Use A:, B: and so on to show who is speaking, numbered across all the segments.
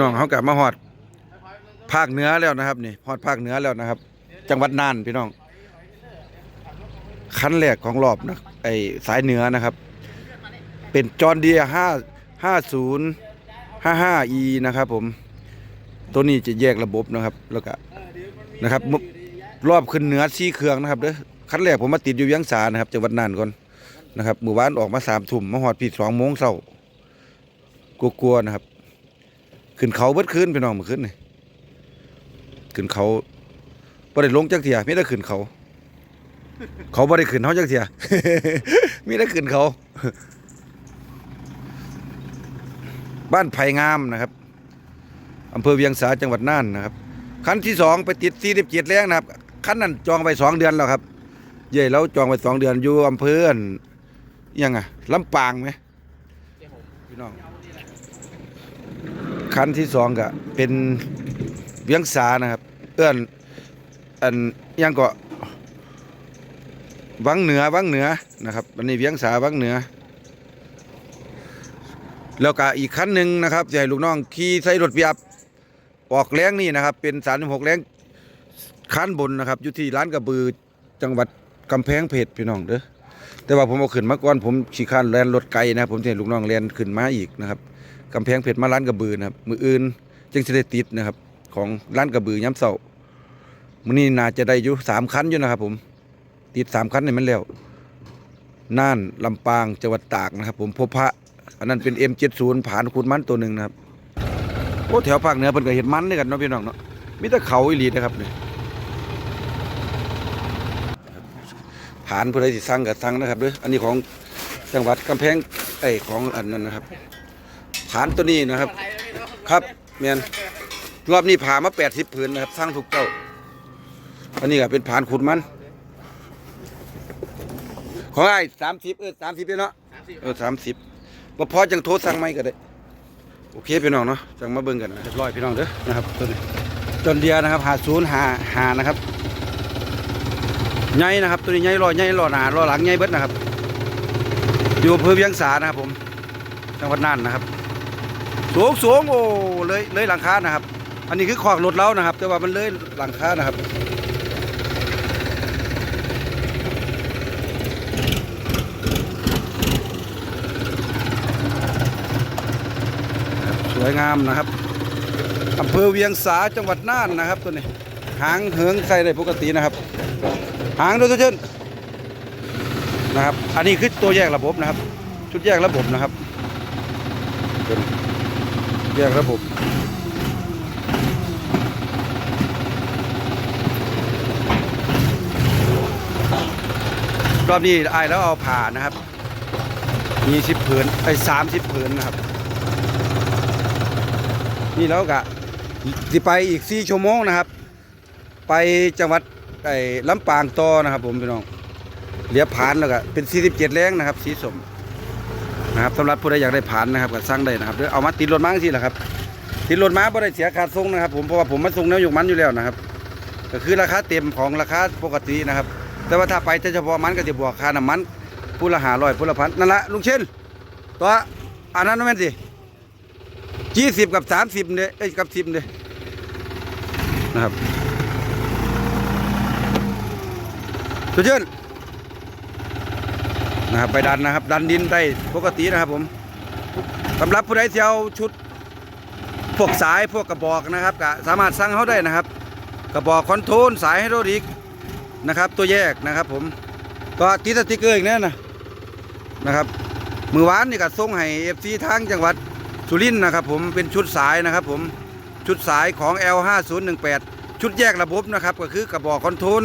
A: น้องเขากลับมาฮอดภาคเหนือแล้วนะครับนี่ฮอดภาคเหนือแล้วนะครับ จังหวัดน่านพี่น้องขั้นแรกของรอบนะไอสายเหนือนะครับ เป็นจอร์เดียห้าห้าศูนย์ห้าห้าอีนะครับผมตัวนี้จะแยกระบบนะครับ แล้วก็นะครับรอบขึ้นเหนือซี่เครื่องนะครับเด้อขั้นแรกผมมาติดอยู่ยังสานะครับจังหวัดน่านก่อนนะครับมือวานออกมาสามทุ่มมาฮอดพี่สองโมงเช้ากลัวๆนะครับ ขึ้นเขาเบิดคืนพี่น้องเมื่อคืนนี่ขึ้นเขาบ่ได้ลงจักเที่ยมีแต่ขึ้นเขา เขาบ่ได้ขึ้นเฮาจักเที่ยมีแต่ขึ้นเขา บ้านไผ่งามนะครับอำเภอเวียงสาจังหวัดน่านนะครับคันที่สองไปติด47แรงนะครับคันนั้นจองไปสองเดือนแล้วครับ เย่แล้วจองไปสองเดือนอยู่อำเภออันอิหยังอะลำปางไหมพี่น้อง คันที่สองก็เป็นเวียงสานะครับ เอื้อนอันอิหยังก็วังเหนือวังเหนือนะครับอันนี้เวียงสาวังเหนือ แล้วก็อีกคันหนึ่งนะครับจะให้ลูกน้องขี่ใส่รถเปียบออกแรงนี่นะครับ เป็นสามหกแรงคันบนนะครับอยู่ที่ร้านกระบือจังหวัดกำแพงเพชรพี่น้องเด้อแต่ว่าผมเอาขึ้นมาก่อนผมขี่คันแลนรถไกลนะผมจะให้ลูกน้องแลนขึ้นมาอีกนะครับ กำแพงเพชรมาร้านกระบือนะครับมืออื่นจึงจะได้ติดนะครับ ของร้านกระบือย้ำเสามื้อนี้น่าจะได้อยู่สามคันอยู่นะครับ ผม ติดสามคันนี่มันแล้วน่านลำปางจังหวัดตากนะครับผมพบพระอันนั้นเป็น M70 ผ่านคูดมันตัวหนึ่งนะครับโอ้แถวภาคเหนือเพิ่นก็เห็นมันด้วยกันเนาะพี่น้องเนาะมีแต่เขาอีหลีนะครับนี่ผ่านผู้ใดสิสั่งก็สั่งนะครับเด้ออันนี้ของจังหวัดกำแพงไอ้ของอันนั้นนะครับานตัวนี้นะครับ ครับเมียนรอบนี้ผ่ามาแปดสิบผืนนะครับสร้างถูกเจ้า อันนี้ก็เป็นผานขุดมัน ของไอ้สามสิบเออสามสิบเนาะเออสามสิบบ่พอจังโทรสั่งไม่ก็ได้ โอเคพี่น้องเนาะจังมาเบิ่งกันนะเรียบร้อยพี่น้องเด้อนะครับตัวนี้จนเดียนะครับหาศูนย์หาหานะครับใหญ่นะครับ ตัวนี้ใหญ่รอใหญ่รอหนารอหลังใหญ่เบิดนะครับ อยู่อำเภอเวียงสานะครับผมจังหวัดน่านนะครับ สูงสูงโอ้เลยเลยหลังคานะครับ อันนี้คือขอกรถเรานะครับ แต่ว่ามันเลยหลังคานะครับสวยงามนะครับอำเภอเวียงสาจังหวัดน่านนะครับตัวนี้หางเหิงใส่ได้ปกตินะครับ หางโดยตัวเช่นนะครับ อันนี้คือตัวแยกระบบนะครับ ชุดแยกระบบนะครับ แยกระบบรอบนี้ไอ้แล้วเอาผ่านะครับ มีสิบผืนไอ้สามสิบผืนนะครับ นี่แล้วก็สิไปอีกสี่ชั่วโมงนะครับ ไปจังหวัดไอ้ลำปางต่อนะครับ ผมพี่น้องเหลียผ่านแล้วก็เป็นสี่สิบเจ็ดแรงนะครับ สีสม นะครับสำหรับผู้ใดอยากได้ผ่านนะครับก็สั่งได้นะครับหรือเอามาติดรถม้าสิแหละครับติดรถมาบ่ได้เสียค่าส่งนะครับ ผมเพราะว่าผมมาส่งแนวยกมันอยู่แล้วนะครับ ก็คือราคาเต็มของราคาปกตินะครับ แต่ว่าถ้าไปเฉพาะมันก็จะบวกค่าน้ำมันผู้ละหาร้อยผู้ละพันนั่นละลุงเชนตัวอันนั้นนั่นสิยี่สิบกับสามสิบเนี่ยเอ้ยกับสิบเนี่ยนะครับตัวเช่น นะครับไปดันนะครับ ดันดินได้ปกตินะครับผมสำหรับผู้ใดเที่เอาชุดพวกสายพวกกระบอกนะครับก็สามารถสั่งเขาได้นะครับ กระบอกคอนโทรลสายไฮดรอลิกนะครับ ตัวแยกนะครับผมก็ติดสติกเกอร์อีกแน่นะนะครับมือวานนี่ก็ส่งให้เอฟซีทางจังหวัดสุรินทร์นะครับ ผมเป็นชุดสายนะครับ ผมชุดสายของ L5018 ชุดแยกระบบนะครับ ก็คือกระบอกคอนโทรล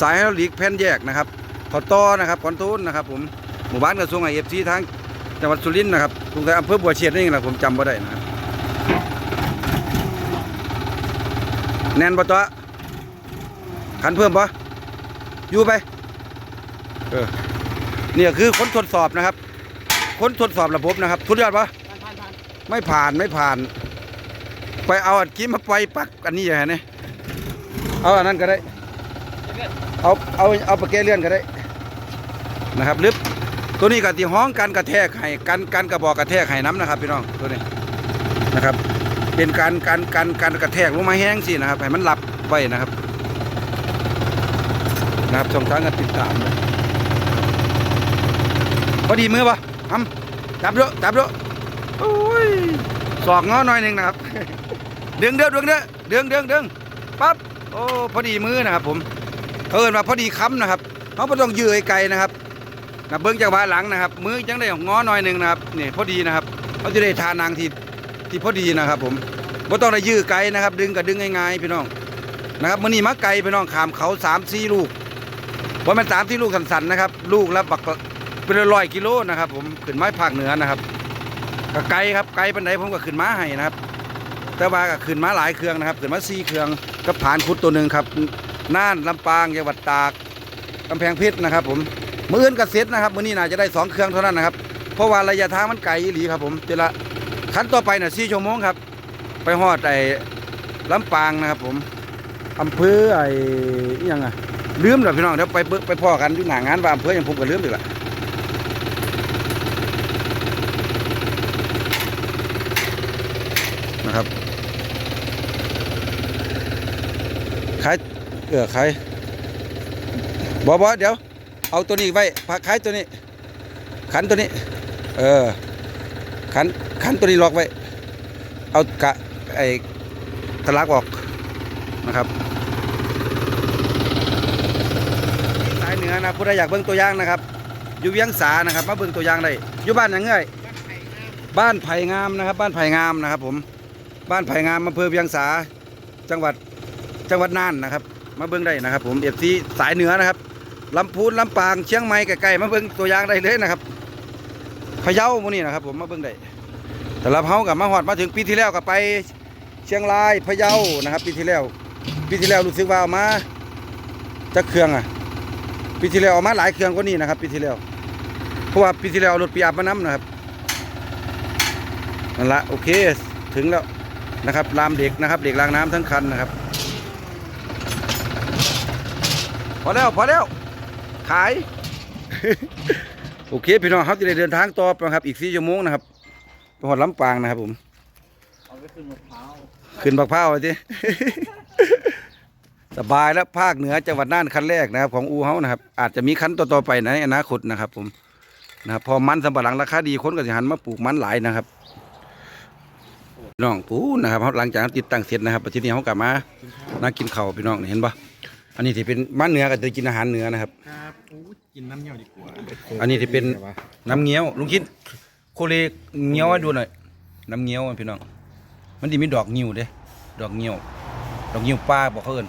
A: สายไฮดรอลิกแผ่นแยกนะครับขอต่อนะครับคอนโทรลนะครับผม หมู่บ้านกระทรวงไอเอฟซีทางจังหวัดสุรินทร์นะครับตรงแต่อำเภอบัวเชียดนี่แหละผมจำไม่ได้นะครับแน่นปะตัวขันเพิ่มปะอยู่ไปเออเนี่ยคือคนทดสอบนะครับ คนทดสอบระบบนะครับทุดยอดปะไม่ผ่านไม่ผ่าน ไปเอาอัดกี้มาไปปักอันนี้อย่างนี้เอาอันนั้นก็ได้ เอาเอาเอาปากเกเลื่อนก็ได้นะครับลึบ ตัวนี้กับที่ห้องกันกระแทกให้กันกันกระบอกกระแทกให้น้ำนะครับ พี่น้องตัวนี้นะครับ เป็นการการการการกระแทกลงมาแห้งสินะครับให้มันหลับไว้นะครับนะครับช่องทางการติดตามพอดีมือปะทำจับด้วยจับด้วยโอ้ยสอกง้อหน่อยหนึ่งนะครับดึงเด้อดึงเด้อดึงดึงดึงปั๊บโอ้พอดีมือนะครับ ผมเอิญว่าพอดีค้ำนะครับเขาไม่ต้องยื้อไอ้ไกลนะครับ นะเบิ้งจากบ้านหลังนะครับ มือจังได้ง้อหน่อยหนึ่งนะครับนี่พอดีนะครับเขาจะได้ทานางที่ที่พอดีนะครับ ผมไม่ต้องได้ยื้อไกลนะครับ ดึงกับดึงง่ายๆพี่น้องนะครับมื่อนี้มาไกลพี่น้องขามเขาสามสี่ลูกว่ามันสามที่ลูกสันๆนะครับ ลูกละบักเป็นร้อยกิโลนะครับ ผมขึ้นไม้ภาคเหนือนะครับก็ไกลครับไกลปันไดผมก็ขึ้นม้าให้นะครับ แต่ว่าก็ขึ้นม้าหลายเครื่องนะครับขึ้นมาสี่เครื่องกับผ่านคุดตัวหนึ่งครับน่านลำปางจังหวัดตากกำแพงเพชรนะครับ ผม มืออื่นก็เสร็จนะครับมือนี้น่าจะได้สองเครื่องเท่านั้นนะครับ เพราะว่าระยะทางมันไกลอีหลีครับผมเจละขั้นต่อไปน่ะสี่ชั่วโมงครับ ไปฮอดไอ้ลำปางนะครับ ผมอำเภอไอ้ยังอะลืมแล้วพี่น้องเดี๋ยวไปเบิ่งไปพ่อกันอยู่หน้างานว่าอำเภอหยังผมก็ลืมอีกละนะครับขายเออขายบอบอเดี๋ยว เอาตัวนี้ไว้พักขายตัวนี้ ขันตัวนี้ เออ ขันขันตัวนี้ล็อกไว้ เอากะไอ้ตะลักออกนะครับสายเหนือนะผู้ใดอยากเบิ่งตัวอย่างนะครับ อยู่เวียงสานะครับ มาเบิ่งตัวอย่างได้อยู่บ้านหยังไงบ้านไผ่งามนะครับ บ้านไผ่งามนะครับ ผม บ้านไผ่งามอำเภอเวียงสาจังหวัดจังหวัดน่านนะครับ มาเบิ่งได้นะครับ ผมเอฟซีสายเหนือนะครับ ลำพูนลำปางเชียงใหม่ใกลๆมาเบิ่งตัวอย่างได้เลยนะครับพะเยาหมู่นี้นะครับ ผมมาเบิ่งได้แต่ละเฮากับมาฮอดมาถึงปีที่แล้วก็ไปเชียงรายพะเยานะครับ ปีที่แล้ว ปีที่แล้วรู้สึกว่าเอามาจักเครื่องอะปีที่แล้วเอามาหลายเครื่องกว่านี้นะครับปีที่แล้วเพราะว่าปีที่แล้วรถปีอาบมานํนะครับนั่นละโอเคถึงแล้วนะครับรามเด็กนะครับ เด็กรางน้ำทั้งคันนะครับ พอแล้ว พอแล้ว ขาย โอเคพี่น้องครับจะได้เดินทางต่อไปครับ อีกสี่ชั่วโมงนะครับไปหอดลำปางนะครับผม
B: เอาไปขึ้นมะพร้าว
A: ขึ้นบักพร้าวไปทีสบายแล้วภาคเหนือจังหวัดน่านคันแรกนะครับ ของอูเฮานะครับ อาจจะมีคันต่อๆไปในอนาคตนะครับ ผมนะครับพอมันสำปะหลังราคาดีคนก็จะหันมาปลูกมันหลายนะครับพี่น้องปูนะครับหลังจากติดตั้งเสร็จนะครับทีนี้เขากลับมาน่ากินข้าวพี่น้องเห็นปะ อันนี้ที่เป็นมันเหนือก็จะกินอาหารเหนือนะครับ
B: ครับอู้กินน้ำเงี้ยวดีกว่า
A: อันนี้ที่เป็นน้ำเงี้ยวลุงคิดโคเลเงี้ยวให้ดูหน่อยน้ำเงี้ยวอะพี่น้องมันดีมีดอกงิ้วเด้ดอกเงี้ยว ดอกงิ้วป้าบอกเขาเอิน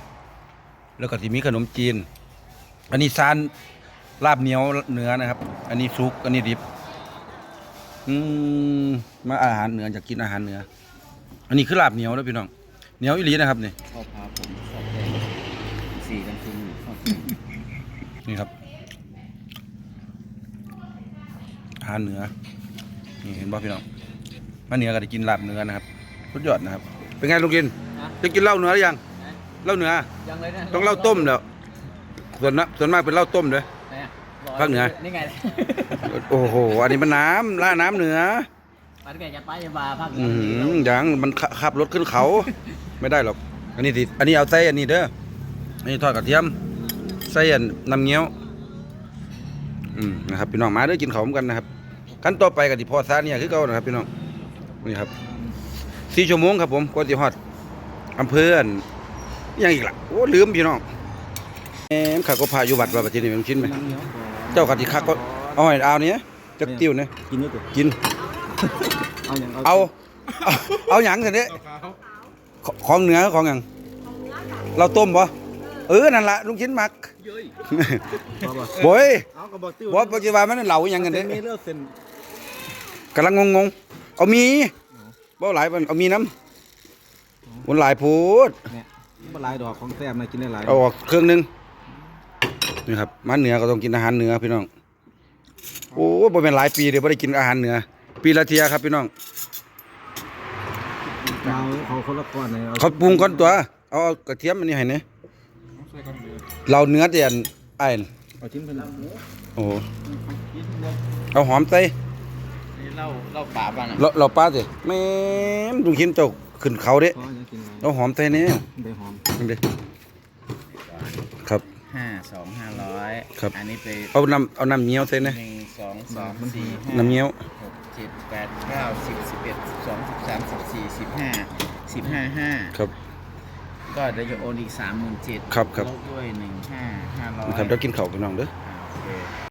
A: แล้วก็ที่มีขนมจีน อันนี้ซานลาบเหนียวเนื้อนะครับ อันนี้ซุก อันนี้ดิบ อืมมาอาหารเหนืออยากกินอาหารเหนือ อันนี้คือลาบเหนียวแล้วพี่น้อง เหนียวอีหลีนะครับนี่
B: ชอบพาผม
A: นี่ครับอาหารเหนือ นี่เห็นบ่พี่น้องมาเหนือก็ได้กินลาบเนื้อนะครับสุดยอดนะครับ เป็นไงลุงกิน จะกินเหล้าเนื้อหรือยังเหล้าเนื้อ
B: ยังเลยนะ
A: ต้องเหล้าต้มแล้ว ส่วนนะส่วนมากเป็นเหล้าต้มเลย
B: ไหนอะร
A: ภาคเหนือ
B: นี่ไง
A: โอ้โห อันนี้มันน้ำล่าน้ำเหนือ
B: มันแกจะไปจะมาภาคเหนื
A: อื
B: อ
A: มอย่างมันขขับรถขึ้นเขา ไม่ได้หรอก อันนี้ติอันนี้เอาไส้อันนี้เด้ออันนี้ทอดกระเทียม ไส้อันน้ำเงี้ยวอืมนะครับพี่น้องมาเด้อกินข้าวพร้อมกันนะครับขั้นต่อไปกับที่พอซาเนี่ยคือเก่านะครับพี่น้องนี่ครับสี่ชั่วโมงครับผมกว่าจะฮอดอำเภออันยังอีกล่ะโอ้ลืมพี่น้องแหมข้าก็พาอยู่วัดว่าประเทศนี้มันชิ้นไหม
B: น้ำเงี้ยวก่อน
A: เจ้ากัดที่คักก็เอาให้เอาเนี้ยจักติ้วเนี่ย
B: กินด้วยตัว
A: กิน
B: เอาอย่าง
A: เอาเอาเอาหยังสิเนี่ยขของเหนือของหยังเราต้มปะ เออนั่นละลุงชิ้นมัก
B: เย้ย
A: โว้ย
B: เอากระบอกติ้ว
A: ว่าปัจจุบันมันเหลาหยังกัน
B: เส้
A: เนี่ย
B: นมีเลือดเส้น
A: กำลังงงๆเอามีบ่หลายมันเอามีน้ำมันหลายพูด
B: เนี่ยมันหลายดอกของแซ่บนะกินได้หลาย
A: เอาออกเครื่องหนึงนี่ครับมันเหนือก็ต้องกินอาหารเหนือพี่น้องโอ้บ่เป็นหลายปีเดี๋ยวบ่ได้กินอาหารเหนือ ปีละเทียครับพี่น้อง
B: เอาเขาคนละก้อนเลยเอา
A: เขาปรุงก่อนตัวเอาเอากระเทียมอันนี้ให้เนี่ย เราเนื้อเตียนไอ้นั่น
B: เอาชิ้นเป็น
A: โอ้โหเอาหอมใส่
B: นี่เล่าเล่าป่าบ้างนะ
A: เราเราป้าสิแม่มลุงชิ้นเจ้าขึ้นเขาเด้
C: ก็ยังกินไง
A: เราหอมใส่แน่
C: ได้หอม
A: นั่นเด้ครับ
B: ห้าสองห้าร้อย
A: ครับ
B: อันนี้ไป
A: เอาน้ำเอาน้ำเงี้ยวใส่นะ
B: หนึ่งสองสามสี่ห้า
A: น้ำเงี้ยว
B: หกเจ็ดแปดเก้าสิบสิบเอ็ดสิบสองสิบสามสิบสี่สิบห้าสิบห้าห้า
A: ครับ
B: ก็เดี๋ยวจะโอนอีกสามหมื่นเจ็ด
A: ครับครับ
B: ลบด้วยหนึ่งห้าห้าร้อย
A: ครับเดี๋ยวกินข้าวพี่น้องเด้อ
B: โอเค